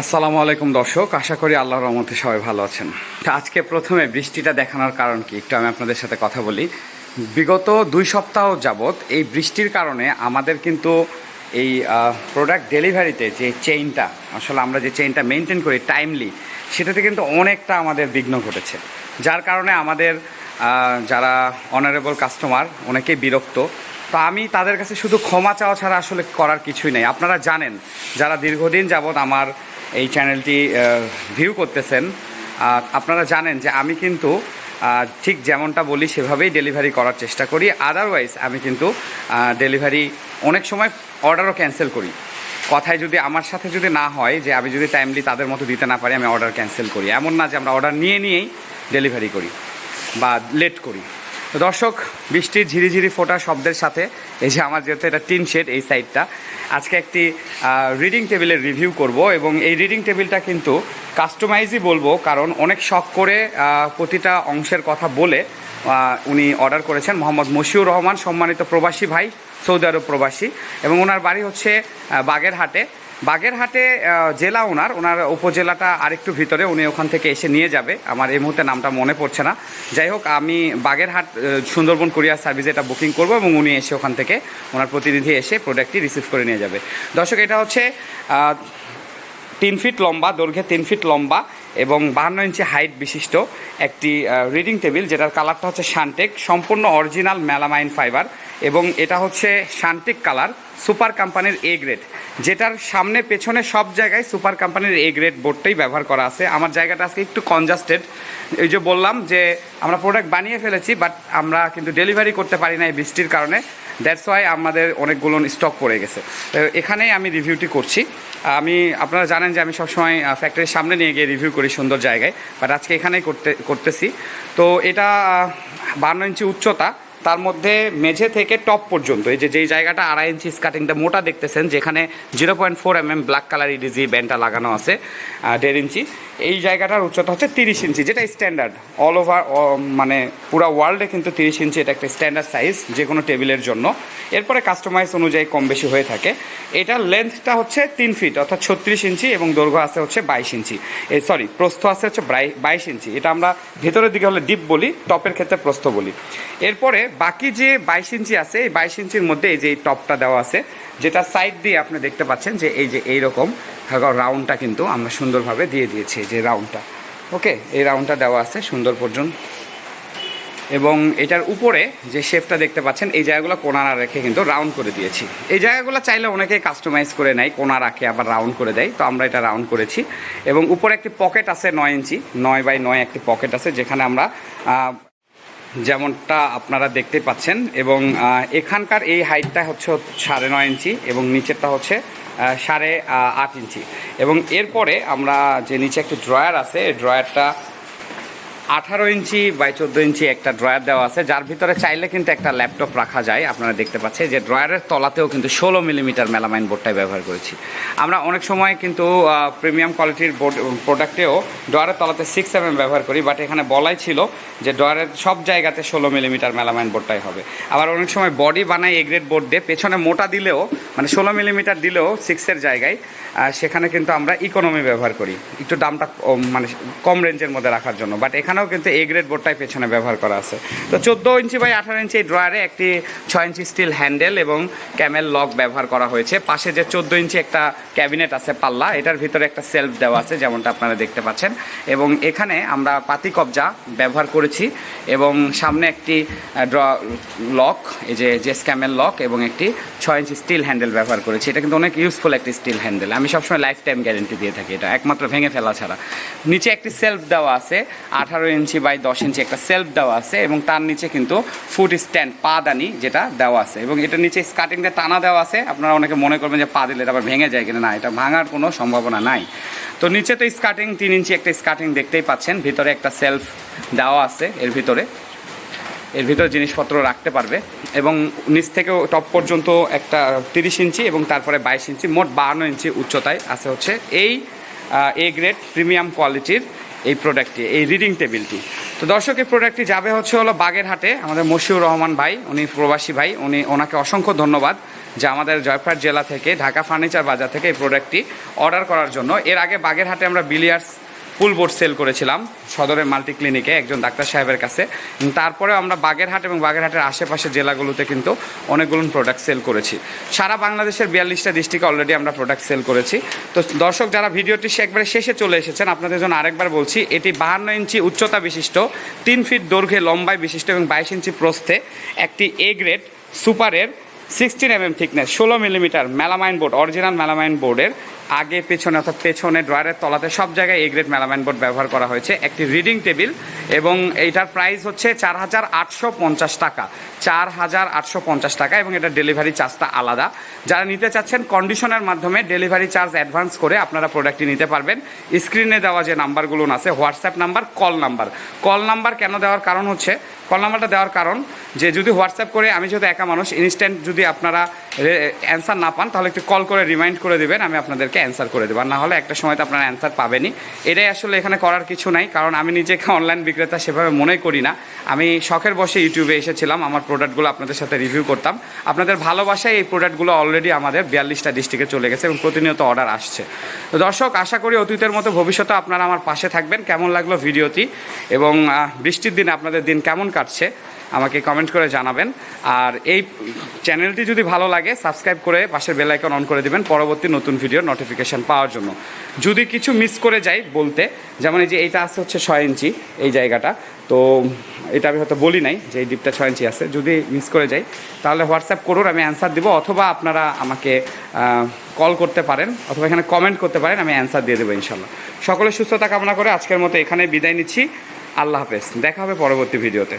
আসসালামু আলাইকুম দর্শক, আশা করি আল্লাহর রহমতে সবাই ভালো আছেন। আজকে প্রথমে বৃষ্টিটা দেখানোর কারণ কি, একটু আমি আপনাদের সাথে কথা বলি। বিগত দুই সপ্তাহ যাবৎ এই বৃষ্টির কারণে আমাদের কিন্তু এই প্রোডাক্ট ডেলিভারিতে যে চেইনটা আসলে আমরা যে চেইনটা মেনটেন করি টাইমলি সেটাতে কিন্তু অনেকটা আমাদের বিঘ্ন ঘটেছে। যার কারণে আমাদের যারা অনারেবল কাস্টমার অনেকেই বিরক্ত। তো আমি তাদের কাছে শুধু ক্ষমা চাওয়া ছাড়া আসলে করার কিছুই নেই। আপনারা জানেন, যারা দীর্ঘদিন যাবৎ আমার এই চ্যানেলটি ভিউ করতেছেন। আপনারা জানেন যে আমি কিন্তু ঠিক যেমনটা বলি সেভাবেই ডেলিভারি করার চেষ্টা করি। আদারওয়াইজ আমি কিন্তু ডেলিভারি অনেক সময় অর্ডারও ক্যান্সেল করি। কথায় যদি আমার সাথে যদি না হয় যে আমি যদি টাইমলি তাদের মতো দিতে না পারি, আমি অর্ডার ক্যান্সেল করি। এমন না যে আমরা অর্ডার নিয়ে নিয়েই ডেলিভারি করি বা লেট করি। দর্শক, বৃষ্টির ঝিরিঝিরি ফোটা শব্দের সাথে এই যে আমার যেহেতু এটা টিন শেড এই সাইডটা, আজকে একটি রিডিং টেবিলের রিভিউ করব এবং এই রিডিং টেবিলটা কিন্তু কাস্টমাইজই বলব, কারণ অনেক শখ করে প্রতিটা অংশের কথা বলে উনি অর্ডার করেছেন মোহাম্মদ মশিউর রহমান, সম্মানিত প্রবাসী ভাই, সৌদি আরব প্রবাসী এবং ওনার বাড়ি হচ্ছে বাগেরহাটে। বাগেরহাটে জেলা ওনার ওনার উপজেলাটা আরেকটু ভিতরে, উনি ওখান থেকে এসে নিয়ে যাবে। আমার এই মুহূর্তে নামটা মনে পড়ছে না। যাই হোক, আমি বাগেরহাট সুন্দরবন কুরিয়ার সার্ভিসে এটা বুকিং করব এবং উনি এসে ওখান থেকে ওনার প্রতিনিধি এসে প্রোডাক্টটি রিসিভ করে নিয়ে যাবে। দর্শক, এটা হচ্ছে তিন ফিট লম্বা, দৈর্ঘ্যে তিন ফিট লম্বা। এবং বাহান্ন ইঞ্চি হাইট বিশিষ্ট একটি রিডিং টেবিল যেটার কালারটা হচ্ছে শান্টেক সম্পূর্ণ অরিজিনাল মেলামাইন ফাইবার এবং এটা হচ্ছে শান্টেক কালার সুপার কোম্পানির এ গ্রেড যেটার সামনে পেছনে সব জায়গায় সুপার কোম্পানির এ গ্রেড বোর্ডটাই ব্যবহার করা আছে। আমার জায়গাটা আজকে একটু কনজাস্টেড এই যে বললাম যে আমরা প্রোডাক্ট বানিয়ে ফেলেছি বাট আমরা কিন্তু ডেলিভারি করতে পারি না এই বৃষ্টির কারণে। দ্যাটস ওয়াই আমাদের অনেকগুলো স্টক পড়ে গেছে। এখানেই আমি রিভিউটি করছি। আমি, আপনারা জানেন যে আমি সবসময় ফ্যাক্টরির সামনে নিয়ে গিয়ে রিভিউ করি। সুন্দর জায়গায় বাট আজকে এখানেই করতে করতেছি। তো এটা বান্ন ইঞ্চি উচ্চতা তার মধ্যে মেঝে থেকে টপ পর্যন্ত, এই যে যেই জায়গাটা আড়াই ইঞ্চি স্কার্টিংটা মোটা দেখতেছেন, যেখানে zero point four M M black colour ইডিজি ব্যান্ডটা লাগানো আছে দেড় ইঞ্চি এই জায়গাটার উচ্চতা হচ্ছে তিরিশ ইঞ্চি যেটা স্ট্যান্ডার্ড অল ওভার মানে পুরো ওয়ার্ল্ডে কিন্তু তিরিশ ইঞ্চি এটা একটা স্ট্যান্ডার্ড সাইজ যে কোনো টেবিলের জন্য। এরপরে কাস্টমাইজ অনুযায়ী কম বেশি হয়ে থাকে। এটার লেন্থটা হচ্ছে তিন ফিট অর্থাৎ ছত্রিশ ইঞ্চি এবং দৈর্ঘ্য আছে হচ্ছে বাইশ ইঞ্চি এই সরি প্রস্থ আছে হচ্ছে বাইশ ইঞ্চি এটা আমরা ভেতরের দিকে হলে ডিপ বলি টপের ক্ষেত্রে প্রস্থ বলি। এরপরে বাকি যে বাইশ ইঞ্চি আছে, এই বাইশ ইঞ্চির মধ্যে এই যে এই টপটা দেওয়া আছে, যেটা সাইড দিয়ে আপনি দেখতে পাচ্ছেন যে এই যে এইরকম রাউন্ডটা কিন্তু আমরা সুন্দরভাবে দিয়ে দিয়েছি যে রাউন্ডটা ওকে এই রাউন্ডটা দেওয়া আছে সুন্দর পর্যন্ত। এবং এটার উপরে যে শেপটা দেখতে পাচ্ছেন, এই জায়গাগুলো কোনা না রেখে কিন্তু রাউন্ড করে দিয়েছি। এই জায়গাগুলো চাইলে অনেকেই কাস্টমাইজ করে নেয় কোনা রাখে আবার রাউন্ড করে দেয়। তো আমরা এটা রাউন্ড করেছি। এবং উপরে একটি পকেট আছে নয় ইঞ্চি, নয় বাই নয় একটি পকেট আছে, যেখানে আমরা যেমনটা আপনারা দেখতে পাচ্ছেন এবং এখানকার এই হাইটটা হচ্ছে সাড়ে নয় ইঞ্চি এবং নিচেরটা হচ্ছে সাড়ে আট ইঞ্চি। এবং এরপরে আমরা যে নিচে একটি ড্রয়ার আছে, এই ড্রয়ারটা আঠারো ইঞ্চি বাই চোদ্দ ইঞ্চি একটা ড্রয়ার দেওয়া আছে। যার ভিতরে চাইলে কিন্তু একটা ল্যাপটপ রাখা যায়, আপনারা দেখতে পাচ্ছেন যে ড্রয়ারের তলাতেও কিন্তু ষোলো মিলিমিটার মেলামাইন বোর্ডটাই ব্যবহার করেছি। আমরা অনেক সময় কিন্তু প্রিমিয়াম কোয়ালিটির বোর্ড প্রোডাক্টেও ড্রয়ারের তলাতে সিক্স এম ব্যবহার করি বাট এখানে বলাই ছিল যে ড্রয়ারের সব জায়গাতে ষোলো মিলিমিটার মেলামাইন বোর্ডটাই হবে। আবার অনেক সময় বডি বানাই এ গ্রেড বোর্ড দিয়ে, পেছনে মোটা দিলেও মানে ষোলো মিলিমিটার দিলেও সিক্সের জায়গায় সেখানে কিন্তু আমরা ইকোনমি ব্যবহার করি, একটু দামটা মানে কম রেঞ্জের মধ্যে রাখার জন্য। বাট এখানেও কিন্তু এ গ্রেড বোর্ডটাই পেছনে ব্যবহার করা আছে। তো চোদ্দ ইঞ্চি বাই আঠারো ইঞ্চি ড্রয়ারে একটি ছয় ইঞ্চি স্টিল হ্যান্ডেল এবং ক্যামেল লক ব্যবহার করা হয়েছে। পাশে যে চোদ্দ ইঞ্চি একটা ক্যাবিনেট আছে পাল্লা, এটার ভিতরে একটা সেলফ দেওয়া আছে, যেমনটা আপনারা দেখতে পাচ্ছেন। এবং এখানে আমরা পাতি কবজা ব্যবহার করেছি এবং সামনে একটি ড্র লক এই যে যে স্ক্যামেল লক এবং একটি ছয় ইঞ্চি স্টিল হ্যান্ডেল ব্যবহার করেছি। এটা কিন্তু অনেক ইউজফুল একটি স্টিল হ্যান্ডেল আমি সবসময় লাইফ টাইম গ্যারেন্টি দিয়ে থাকি এটা, একমাত্র ভেঙে ফেলা ছাড়া। নিচে একটি সেলফ দেওয়া আছে, আঠারো ইঞ্চি বাই দশ ইঞ্চি একটা সেলফ দেওয়া আছে এবং তার নিচে কিন্তু ফুট স্ট্যান্ড পা দানি যেটা দেওয়া আছে। এবং এটার নিচে স্কার্টিংটা টানা দেওয়া আছে। আপনারা অনেকে মনে করবেন যে পা দিলে এটা আবার ভেঙে যায় কিনা। না, এটা ভাঙার কোনো সম্ভাবনা নাই। তো নিচে তো স্কার্টিং তিন ইঞ্চি একটা স্কার্টিং দেখতেই পাচ্ছেন। ভিতরে একটা সেলফ দেওয়া আছে এর ভিতরে। এর ভিতরে জিনিসপত্র রাখতে পারবে। এবং নিচ থেকে টপ পর্যন্ত একটা তিরিশ ইঞ্চি এবং তারপরে বাইশ ইঞ্চি, মোট বাহান্ন ইঞ্চি উচ্চতায় আছে হচ্ছে এই এ গ্রেড প্রিমিয়াম কোয়ালিটির এই প্রোডাক্টটি এই রিডিং টেবিলটি তো দর্শক, এই প্রোডাক্টটি যাবে হচ্ছে হলো বাগেরহাটে আমাদের মশিউর রহমান ভাই, উনি প্রবাসী ভাই, উনি ওনাকে অসংখ্য ধন্যবাদ যে আমাদের জয়পুরহাট জেলা থেকে, ঢাকা ফার্নিচার বাজার থেকে এই প্রোডাক্টটি অর্ডার করার জন্য। এর আগে বাগেরহাটে আমরা বিলিয়ার্স ফুল বোর্ড সেল করেছিলাম সদরের মাল্টি ক্লিনিকে একজন ডাক্তার সাহেবের কাছে। তারপরে আমরা বাগেরহাট এবং বাগেরহাটের আশেপাশে জেলাগুলোতে কিন্তু অনেকগুলো প্রোডাক্ট সেল করেছি। সারা বাংলাদেশের বিয়াল্লিশটা ডিস্ট্রিক্টে অলরেডি আমরা প্রোডাক্ট সেল করেছি। তো দর্শক, যারা ভিডিওটি একবারে শেষে চলে এসেছেন, আপনাদের জন্য আরেকবার বলছি, এটি বাহান্ন ইঞ্চি উচ্চতা বিশিষ্ট, তিন ফিট দৈর্ঘ্যে লম্বায় বিশিষ্ট এবং বাইশ ইঞ্চি প্রস্থে একটি এ গ্রেড সুপারের সিক্সটিন এম এম থিকনেস ষোলো millimetre melamine board original melamine বোর্ডের আগে পেছনে অর্থাৎ পেছনে ড্রয়ারের তলাতে সব জায়গায় এ গ্রেড মেলামাইন বোর্ড ব্যবহার করা হয়েছে, একটি রিডিং টেবিল এবং এইটার প্রাইস হচ্ছে চার হাজার আটশো পঞ্চাশ টাকা। চার হাজার আটশো পঞ্চাশ টাকা, এবং এটা ডেলিভারি চার্জটা আলাদা। যারা নিতে চাচ্ছেন কন্ডিশনের মাধ্যমে ডেলিভারি চার্জ অ্যাডভান্স করে আপনারা প্রোডাক্টটি নিতে পারবেন। স্ক্রিনে দেওয়া যে নাম্বারগুলো আছে WhatsApp number call number. Call number কেন দেওয়ার কারণ হচ্ছে কল নাম্বারটা দেওয়ার কারণ যে যদি হোয়াটসঅ্যাপ করে আমি যেহেতু একা মানুষ ইনস্ট্যান্ট যদি আপনারা অ্যান্সার না পান, তাহলে একটু কল করে রিমাইন্ড করে দেবেন, আমি আপনাদেরকে অ্যান্সার করে দেবো। আর না হলে একটা সময় তো আপনারা অ্যান্সার পাবেনই। এটাই আসলে এখানে করার কিছু নাই, কারণ আমি নিজেকে অনলাইন বিক্রেতা সেভাবে মনে করি না। আমি শখের বসে ইউটিউবে এসেছিলাম, আমার প্রোডাক্টগুলো আপনাদের সাথে রিভিউ করতাম। আপনাদের ভালোবাসায় এই প্রোডাক্টগুলো অলরেডি আমাদের বিয়াল্লিশটা ডিস্ট্রিক্টে চলে গেছে এবং প্রতিনিয়ত অর্ডার আসছে। তো দর্শক, আশা করি অতীতের মতো ভবিষ্যতে আপনারা আমার পাশে থাকবেন। কেমন লাগল ভিডিওটি? এবং বৃষ্টির দিনে আপনাদের দিন কেমন কাটছে? আমাকে কমেন্ট করে জানাবেন। আর এই চ্যানেলটি যদি ভালো লাগে সাবস্ক্রাইব করে পাশের বেল আইকন অন করে দিবেন পরবর্তী নতুন ভিডিওর নোটিফিকেশান পাওয়ার জন্য। যদি কিছু মিস করে যাই বলতে, যেমন এই যে এইটা আছে হচ্ছে ছয় ইঞ্চি, এই জায়গাটা। তো এটা আমি হয়তো বলি নাই যে এই ডিপটা ছয় ইঞ্চি আছে। যদি মিস করে যাই, তাহলে হোয়াটসঅ্যাপ করুন, আমি অ্যান্সার দিব, অথবা আপনারা আমাকে কল করতে পারেন, অথবা এখানে কমেন্ট করতে পারেন, আমি অ্যান্সার দিয়ে দেবো ইনশাল্লাহ সকলের সুস্থতা কামনা করে আজকের মতো এখানে বিদায় নিচ্ছি। আল্লাহ হাফেজ। দেখা হবে পরবর্তী ভিডিওতে